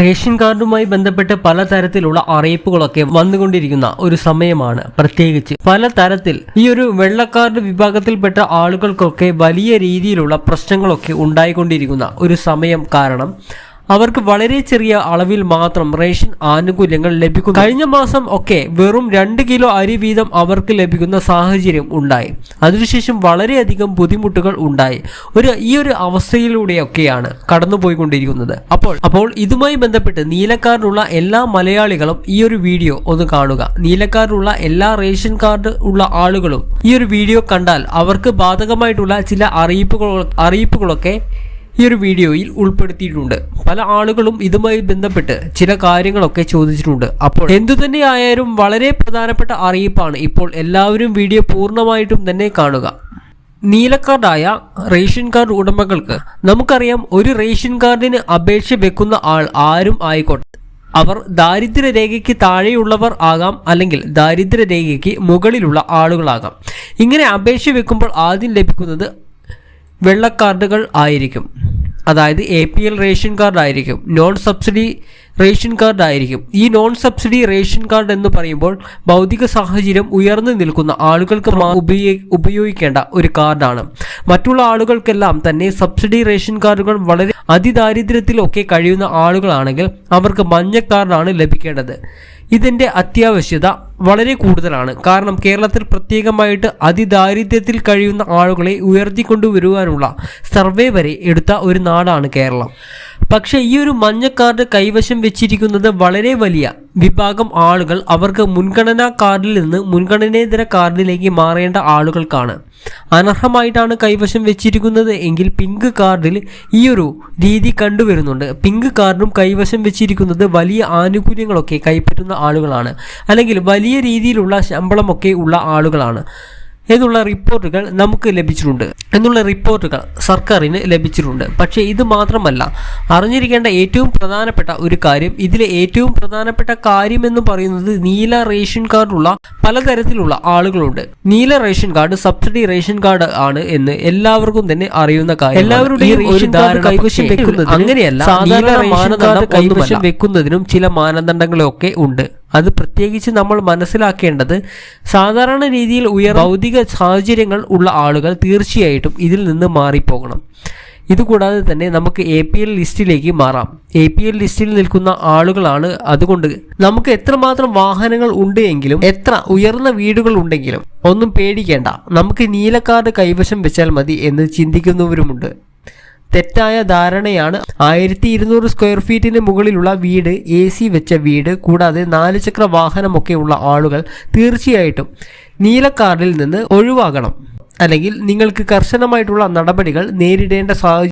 Ration കാർഡുമായി ബന്ധപ്പെട്ട് പലതരത്തിലുള്ള അറിയിപ്പുകളൊക്കെ വന്നുകൊണ്ടിരിക്കുന്ന ഒരു സമയമാണ് പ്രത്യേകിച്ച്. പലതരത്തിൽ ഈ ഒരു വെള്ളക്കാർഡ് വിഭാഗത്തിൽപ്പെട്ട ആളുകൾക്കൊക്കെ വലിയ രീതിയിലുള്ള പ്രശ്നങ്ങളൊക്കെ ഉണ്ടായിക്കൊണ്ടിരിക്കുന്ന ഒരു സമയം കാരണം അവർക്ക് വളരെ ചെറിയ അളവിൽ മാത്രം റേഷൻ ആനുകൂല്യങ്ങൾ ലഭിക്കും കഴിഞ്ഞ മാസം ഒക്കെ വെറും രണ്ട് കിലോ അരി വീതം അവർക്ക് ലഭിക്കുന്ന സാഹചര്യം ഉണ്ടായി. അതിനുശേഷം വളരെയധികം ബുദ്ധിമുട്ടുകൾ ഉണ്ടായി. ഒരു ഈ ഒരു അവസ്ഥയിലൂടെയൊക്കെയാണ് കടന്നുപോയിക്കൊണ്ടിരിക്കുന്നത്. അപ്പോൾ അപ്പോൾ ഇതുമായി ബന്ധപ്പെട്ട് നീലക്കാർഡുള്ള എല്ലാ മലയാളികളും ഈ ഒരു വീഡിയോ ഒന്ന് കാണുക. നീലക്കാർഡുള്ള എല്ലാ റേഷൻ കാർഡ് ഉള്ള ആളുകളും ഈ ഒരു വീഡിയോ കണ്ടാൽ അവർക്ക് ബാധകമായിട്ടുള്ള ചില അറിയിപ്പുകൾ അറിയിപ്പുകളൊക്കെ ഈ ഒരു വീഡിയോയിൽ ഉൾപ്പെടുത്തിയിട്ടുണ്ട്. പല ആളുകളും ഇതുമായി ബന്ധപ്പെട്ട് ചില കാര്യങ്ങളൊക്കെ ചോദിച്ചിട്ടുണ്ട്. അപ്പോൾ എന്തു തന്നെയായാലും വളരെ പ്രധാനപ്പെട്ട അറിയിപ്പാണ് ഇപ്പോൾ എല്ലാവരും വീഡിയോ പൂർണമായിട്ടും തന്നെ കാണുക. നീലക്കാർഡായ റേഷൻ കാർഡ് ഉടമകൾക്ക് നമുക്കറിയാം ഒരു റേഷൻ കാർഡിന് അപേക്ഷ വെക്കുന്ന ആൾ ആരും ആയിക്കോട്ടെ. അവർ ദാരിദ്ര്യരേഖയ്ക്ക് താഴെയുള്ളവർ ആകാം അല്ലെങ്കിൽ ദാരിദ്ര്യരേഖയ്ക്ക് മുകളിലുള്ള ആളുകളാകാം. ഇങ്ങനെ അപേക്ഷ വെക്കുമ്പോൾ ആദ്യം ലഭിക്കുന്നത് വെള്ളക്കാർഡുകൾ ആയിരിക്കും. അതായത് A P L ration card ആയിരിക്കും നോൺ സബ്സിഡി റേഷൻ കാർഡ് ആയിരിക്കും. ഈ നോൺ സബ്സിഡി റേഷൻ കാർഡ് എന്ന് പറയുമ്പോൾ ഭൗതിക സാഹചര്യം ഉയർന്നു നിൽക്കുന്ന ആളുകൾക്ക് ഉപയോഗിക്കേണ്ട ഒരു കാർഡാണ് മറ്റുള്ള ആളുകൾക്കെല്ലാം തന്നെ സബ്സിഡി റേഷൻ കാർഡുകൾ വളരെ അതിദാരിദ്ര്യത്തിലൊക്കെ കഴിയുന്ന ആളുകളാണെങ്കിൽ അവർക്ക് മഞ്ഞ കാർഡാണ് ലഭിക്കേണ്ടത്. ഇതിന്റെ അത്യാവശ്യത വളരെ കൂടുതലാണ്. കാരണം കേരളത്തിൽ പ്രത്യേകമായിട്ട് അതിദാരിദ്ര്യത്തിൽ കഴിയുന്ന ആളുകളെ ഉയർത്തിക്കൊണ്ടുവരുവാനുള്ള സർവേ വരെ എടുത്ത ഒരു നാടാണ് കേരളം. പക്ഷേ ഈ ഒരു മഞ്ഞ കൈവശം വെച്ചിരിക്കുന്നത് വളരെ വലിയ വിഭാഗം ആളുകൾ അവർക്ക് മുൻഗണനാ കാർഡിൽ നിന്ന് മുൻഗണനേതര കാർഡിലേക്ക് മാറേണ്ട ആളുകൾക്കാണ്. അനർഹമായിട്ടാണ് കൈവശം വെച്ചിരിക്കുന്നത് എങ്കിൽ പിങ്ക് കാർഡിൽ ഈ ഒരു രീതി കണ്ടുവരുന്നുണ്ട്. പിങ്ക് കാർഡും കൈവശം വെച്ചിരിക്കുന്നത് വലിയ ആനുകൂല്യങ്ങളൊക്കെ കൈപ്പറ്റുന്ന ആളുകളാണ്. അല്ലെങ്കിൽ വലിയ രീതിയിലുള്ള ശമ്പളമൊക്കെ ഉള്ള ആളുകളാണ്. എന്നുള്ള റിപ്പോർട്ടുകൾ നമുക്ക് ലഭിച്ചിട്ടുണ്ട്. എന്നുള്ള റിപ്പോർട്ടുകൾ സർക്കാരിന് ലഭിച്ചിട്ടുണ്ട്. പക്ഷേ ഇത് മാത്രമല്ല അറിഞ്ഞിരിക്കേണ്ട ഏറ്റവും പ്രധാനപ്പെട്ട ഒരു കാര്യം ഇതിലെ ഏറ്റവും പ്രധാനപ്പെട്ട കാര്യം എന്ന് പറയുന്നത് നീല റേഷൻ കാർഡുള്ള പലതരത്തിലുള്ള ആളുകളുണ്ട്. നീല ration card subsidy ration card ആണ് എന്ന് എല്ലാവർക്കും തന്നെ അറിയുന്ന കാര്യം എല്ലാവരുടെയും ഒരു ധാരണ കൈവശം വെക്കുന്നത് അങ്ങനെയല്ല സാധാരണ മാനദണ്ഡം കൈവശം വെക്കുന്നതിനും ചില മാനദണ്ഡങ്ങളൊക്കെ ഉണ്ട്. അത് പ്രത്യേകിച്ച് നമ്മൾ മനസ്സിലാക്കേണ്ടത് സാധാരണ രീതിയിൽ ഉയർ ഭൗതിക സാഹചര്യങ്ങൾ ഉള്ള ആളുകൾ തീർച്ചയായിട്ടും ഇതിൽ നിന്ന് മാറിപ്പോകണം. ഇതുകൂടാതെ തന്നെ നമുക്ക് എ പി എൽ ലിസ്റ്റിലേക്ക് മാറാം. എ പി എൽ ലിസ്റ്റിൽ നിൽക്കുന്ന ആളുകളാണ് അതുകൊണ്ട് നമുക്ക് എത്രമാത്രം വാഹനങ്ങൾ ഉണ്ട് എങ്കിലും എത്ര ഉയർന്ന വീടുകൾ ഉണ്ടെങ്കിലും ഒന്നും പേടിക്കേണ്ട. നമുക്ക് നീല കാർഡ് കൈവശം വെച്ചാൽ മതി എന്ന് ചിന്തിക്കുന്നവരുമുണ്ട്. തെറ്റായ ധാരണയാണ് ആയിരത്തി ഇരുന്നൂറ് സ്ക്വയർ ഫീറ്റിന് മുകളിലുള്ള വീട് എ സി വെച്ച വീട് കൂടാതെ നാല് ചക്ര വാഹനമൊക്കെ ഉള്ള ആളുകൾ തീർച്ചയായിട്ടും നീല കാർഡിൽ നിന്ന് ഒഴിവാകണം. അല്ലെങ്കിൽ നിങ്ങൾക്ക് കർശനമായിട്ടുള്ള നടപടികൾ നേരിടേണ്ട സാഹചര്യം